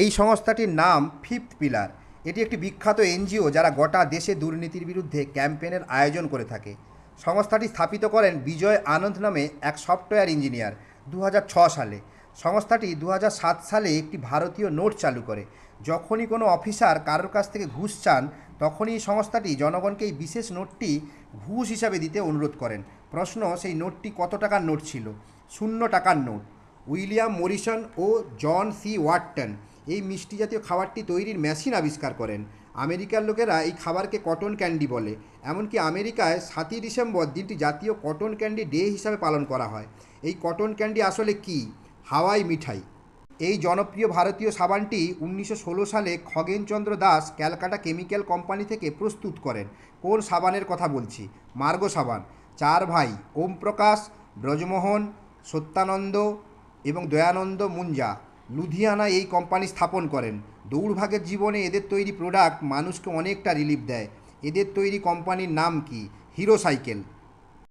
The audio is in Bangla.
এই সংস্থাটির নাম ফিফথ পিলার। এটি একটি বিখ্যাত এনজিও যারা গোটা দেশে দুর্নীতির বিরুদ্ধে ক্যাম্পেনের আয়োজন করে থাকে। সংস্থাটি স্থাপিত করেন বিজয় আনন্দ নামে এক সফটওয়্যার ইঞ্জিনিয়ার দু সালে। সংস্থাটি দু হাজার সাত সালে একটি ভারতীয় নোট চালু করে। যখনই কোনো অফিসার কারোর কাছ থেকে ঘুষ চান, তখনই সংস্থাটি জনগণকে এই বিশেষ নোটটি ঘুষ হিসাবে দিতে অনুরোধ করেন। প্রশ্ন, সেই নোটটি কত টাকার নোট ছিল? শূন্য টাকার নোট। উইলিয়াম মরিসন ও জন সি ওয়াটটন এই মিষ্টি জাতীয় খাবারটি তৈরির মেশিন আবিষ্কার করেন। আমেরিকার লোকেরা এই খাবারকে কটন ক্যান্ডি বলে। এমনকি আমেরিকায় সাতই ডিসেম্বর দিনটি জাতীয় কটন ক্যান্ডি ডে হিসাবে পালন করা হয়। এই কটন ক্যান্ডি আসলে কি? হাওয়াই মিঠাই। এই জনপ্রিয় ভারতীয় সাবানটি উনিশশো ষোলো সালে খগেনচন্দ্র দাস ক্যালকাটা কেমিক্যাল কোম্পানি থেকে প্রস্তুত করেন। কোন সাবানের কথা বলছি? মার্গ সাবান। চার ভাই ওম প্রকাশ ব্রজমোহন, সত্যানন্দ এবং দয়ানন্দ মুঞ্জা। লুধিয়ানা এই কোম্পানি স্থাপন করেন। দৌড়ভাগের জীবনে এদের তৈরি প্রোডাক্ট মানুষকে অনেকটা রিলিফ দেয়। এদের তৈরি কোম্পানির নাম কি? Hero cycle